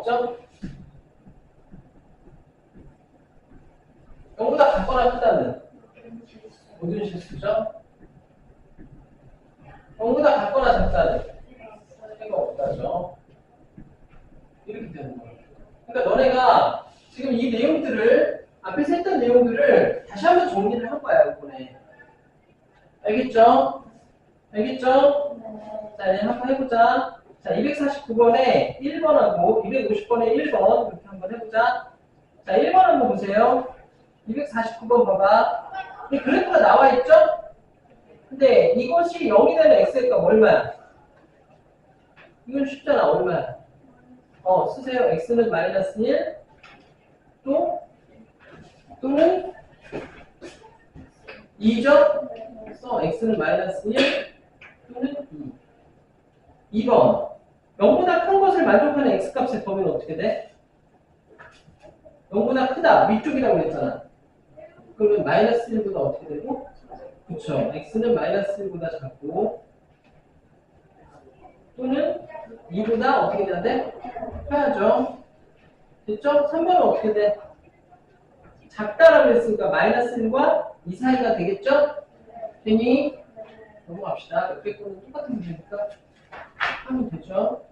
없죠? 0보다 같거나 크다는 모든 실수죠? 0보다 같거나 작다는 차이가 없다죠. 이렇게 되는 거예요. 그러니까 너네가 지금 이 내용들을 앞에서 했던 내용들을 다시 한번 정리를 한 거야 이번에. 알겠죠? 알겠죠? 자, 이제 한번 해보자. 자, 249번에 1번하고 250번에 1번 이렇게 한번 해보자. 자, 1번 한번 보세요. 249번 봐봐. 이 그래프가 나와 있죠? 근데 이것이 0이 되는 x의 값 얼마야? 이건 쉽잖아. 얼마야? 어, 쓰세요. x는 마이너스 1, 또, 또는 2죠? 써. x는 마이너스 1, 또는 2. 2번. 0보다 큰 것을 만족하는 x값의 범위는 어떻게 돼? 0보다 크다. 위쪽이라고 그랬잖아. 그러면 마이너스 1보다 어떻게 되고? 그쵸. x는 마이너스 1보다 작고, 또는 2보다 어떻게 돼? 커야죠. 됐죠? 3번은 어떻게 돼? 작다라고 했으니까 마이너스 1과 2 사이가 되겠죠? 되니? 넘어갑시다. 옆에 거는 똑같은 문제니까 하면 되죠.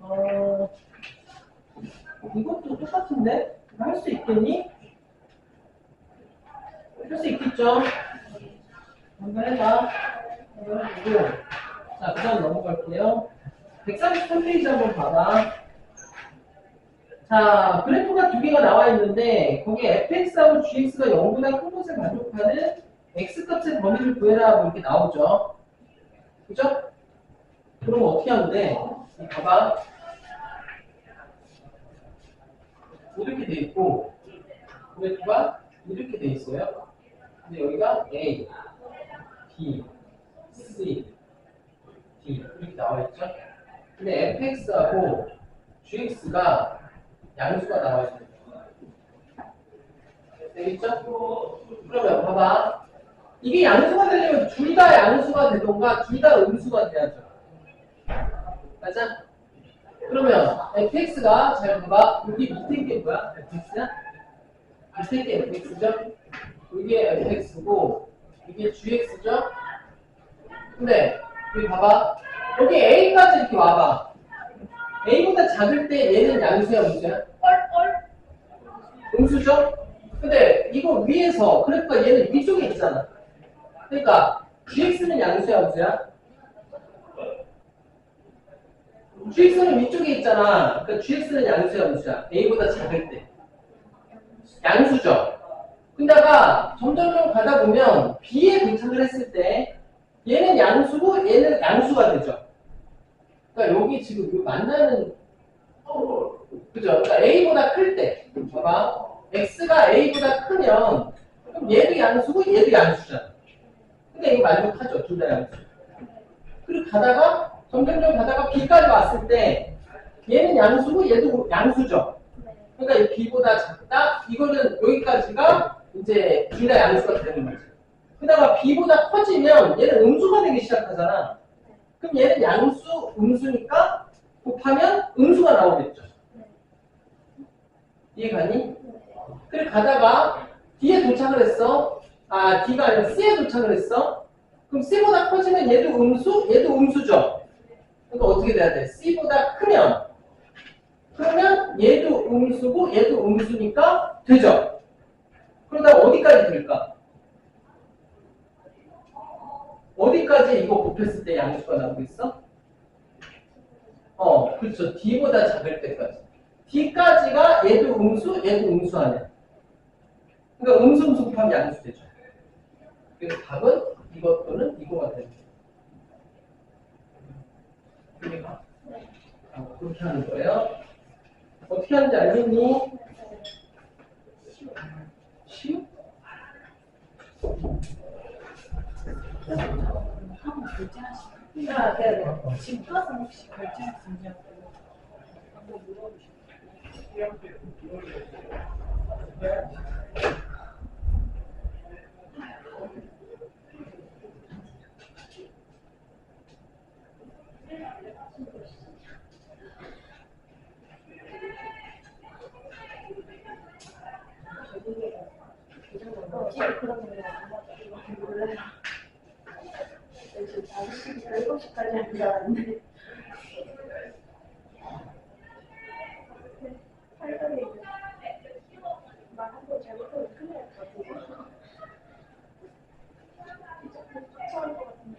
어, 이것도 똑같은데? 할 수 있겠니? 할 수 있겠죠? 한번 해봐. 한번 해보고. 자, 그 다음 넘어갈게요. 133페이지 한번 봐봐. 자, 그래프가 두 개가 나와 있는데, 거기에 fx하고 gx가 0보다 큰 것을 만족하는 x값의 범위를 구해라, 뭐 이렇게 나오죠. 그죠? 그럼 어떻게 돼? 이 봐봐. 이렇게 돼 있고, 그래프가 이렇게 돼 있어요. 근데 여기가 A, B, C, D 이렇게 나와 있죠. 근데 fx하고 gx가 양수가 나와 있어요. 되겠죠? 그러면 봐봐. 이게 양수가 되려면 둘 다 양수가 되던가 둘 다 음수가 돼야죠. 맞아? 그러면 fx가 잘 봐봐. 여기 밑에 게 뭐야? fx야? 밑에 게 fx죠? 이게 fx고 이게 gx죠? 근데 여기 봐봐. 여기 a까지 이렇게 와봐. a보다 작을 때 얘는 양수야 음수야? 음수죠? 근데 이거 위에서 그러니까 얘는 위쪽에 있잖아. 그러니까 gx는 양수야 음수야? gx는 위쪽에 있잖아. 그러니까 gx는 양수야 음수야? a보다 작을 때. 양수죠. 근데가 점점점 가다 보면 b에 도착을 했을 때 얘는 양수고 얘는 양수가 되죠. 그러니까 여기 지금 이 만나는 어, 그죠? 그러니까 a보다 클 때, 봐봐. x가 a보다 크면 그럼 얘도 양수고 얘도 양수잖아. 근데 이거 만족하죠, 둘다 양수. 그리고 가다가 점점점 가다가 b까지 왔을 때 얘는 양수고 얘도 양수죠. 그러니까 이 b보다 작다. 이거는 여기까지가 이제 둘다 양수가 되는 거지. 그다가 b보다 커지면 얘는 음수가 되기 시작하잖아. 그럼 얘는 양수, 음수니까 곱하면 음수가 나오겠죠. 이해가니? 그래 가다가 D에 도착을 했어. 아, D가 아니라 C에 도착을 했어. 그럼 C보다 커지면 얘도 음수, 얘도 음수죠. 그러니까 어떻게 돼야 돼? C보다 크면 그러면 얘도 음수고 얘도 음수니까 되죠. 그러다 어디까지 될까? 어디까지 이거 곱했을 때 양수가 나오고 있어? 어, 그렇죠. D보다 작을 때까지. D까지가 얘도 음수, 얘도 음수 아니야. 그러니까 음수, 음수 곱하면 양수 되죠. 그래서 답은 이것 또는 이거가 거예요. 그러니까 어, 그렇게 하는 거예요. 어떻게 하는지 알겠니? 쉬워? 하고 결제하시고 야, 네, 네. 집 가서 혹시 결제할 수 있냐고 한번 물어보시고 7시까지 한줄 알았는데 팔다리 막한번 잘못하면 큰일 날것 같아서 처음 것 같은데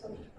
something.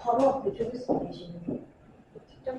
바로 앞에 조교수님 계시는 직장